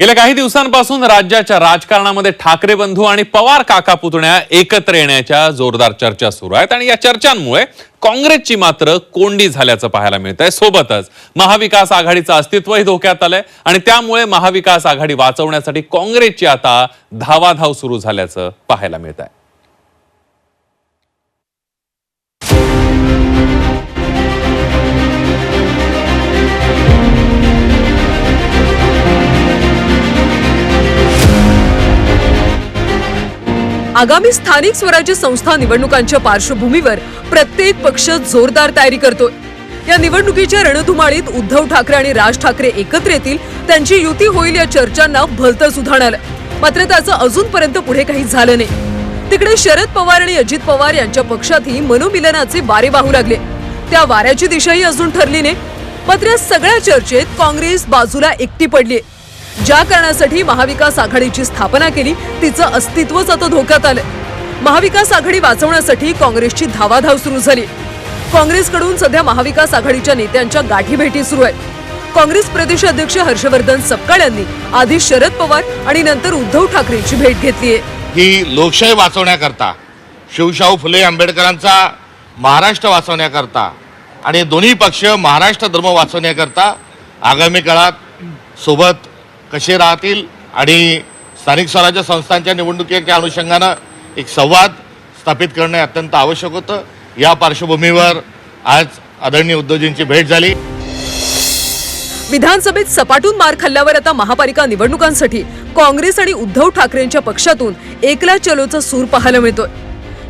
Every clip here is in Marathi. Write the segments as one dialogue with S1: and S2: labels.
S1: गेल्या काही दिवसांपासून राज्याच्या राजकारणामध्ये ठाकरे बंधू आणि पवार काका पुतण्या एकत्र येण्याच्या जोरदार चर्चा सुरू आहेत आणि या चर्चांमुळे काँग्रेसची मात्र कोंडी झाल्याचं पाहायला मिळत आहे सोबतच महाविकास आघाडीचं अस्तित्वही धोक्यात आलंय आणि त्यामुळे महाविकास आघाडी वाचवण्यासाठी काँग्रेसची आता धावाधाव सुरू झाल्याचं पाहायला मिळत आहे
S2: आगामी स्थानिक स्वराज्य संस्था निवडणुकांच्या पार्श्वभूमीवर प्रत्येक पक्ष जोरदार तयारी करतोय. या निवडणुकीच्या रणधुमाळीत उद्धव ठाकरे आणि राज ठाकरे एकत्र येतील त्यांची युती होईल या चर्चांना भलतंच उधाण आलं मात्र त्याचं अजूनपर्यंत पुढे काही झालं नाही. तिकडे शरद पवार आणि अजित पवार यांच्या पक्षातही मनोमिलनाचे वारे वाहू लागले. त्या वाऱ्याची दिशाही अजून ठरली नाही. मात्र सगळ्या चर्चेत काँग्रेस बाजूला एकटी पडलीय. ज्या कारणासाठी महाविकास आघाडीची स्थापना केली तिचं अस्तित्वच आता धोक्यात आलंय. महाविकास आघाडी वाचवण्यासाठी काँग्रेसची धावाधाव सुरू झाली. काँग्रेसकडून सध्या महाविकास आघाडीच्या नेत्यांच्या गाठीभेटी सुरू आहेत. काँग्रेस प्रदेश अध्यक्ष हर्षवर्धन सपकाळ यांनी आधी शरद पवार आणि नंतर उद्धव ठाकरेंची भेट घेतलीय.
S3: ही लोकशाही वाचवण्याकरता शिवशाहू फुले आंबेडकरांचा महाराष्ट्र वाचवण्याकरता आणि दोन्ही पक्ष महाराष्ट्र धर्म वाचवण्याकरता आगामी काळात सोबत कसे राहतील आणि स्थानिक स्वराज्य संस्थांच्या निवडणुकीच्या अनुषंगानं एक संवाद स्थापित करणे अत्यंत आवश्यक होतं. या पार्श्वभूमीवर आज आदरणीय उद्धवजींची भेट झाली.
S2: विधानसभेत सपाटून मार खाल्ल्यावर आता महापालिका निवडणुकांसाठी काँग्रेस आणि उद्धव ठाकरेंच्या पक्षातून एकला चलोचा सूर पाहायला मिळतोय.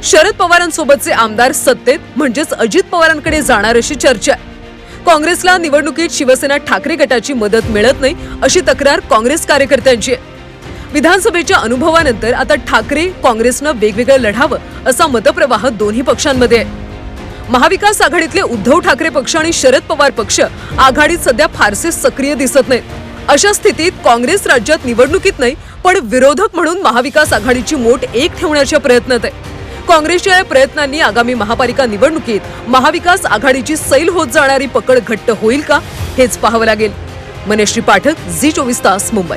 S2: शरद पवारांसोबतचे आमदार सत्तेत म्हणजेच अजित पवारांकडे जाणार अशी चर्चा आहे. काँग्रेसला निवडणुकीत शिवसेना ठाकरे गटाची मदत मिळत नाही अशी तक्रार काँग्रेस कार्यकर्त्यांची आहे. विधानसभेच्या अनुभवानंतर आता ठाकरे काँग्रेसनं वेगवेगळं लढावं असा मतप्रवाह दोन्ही पक्षांमध्ये आहे. महाविकास आघाडीतले उद्धव ठाकरे पक्ष आणि शरद पवार पक्ष आघाडीत सध्या फारसे सक्रिय दिसत नाहीत. अशा स्थितीत काँग्रेस राज्यात निवडणुकीत नाही पण विरोधक म्हणून महाविकास आघाडीची मोठ एक ठेवण्याच्या प्रयत्नात आहे. काँग्रेसच्या या प्रयत्नांनी आगामी महापालिका निवडणुकीत. महाविकास आघाडीची सैल होत जाणारी पकड घट्ट होईल का? हेच पाहावं लागेल. मनश्री पाठक झी चोवीस तास मुंबई.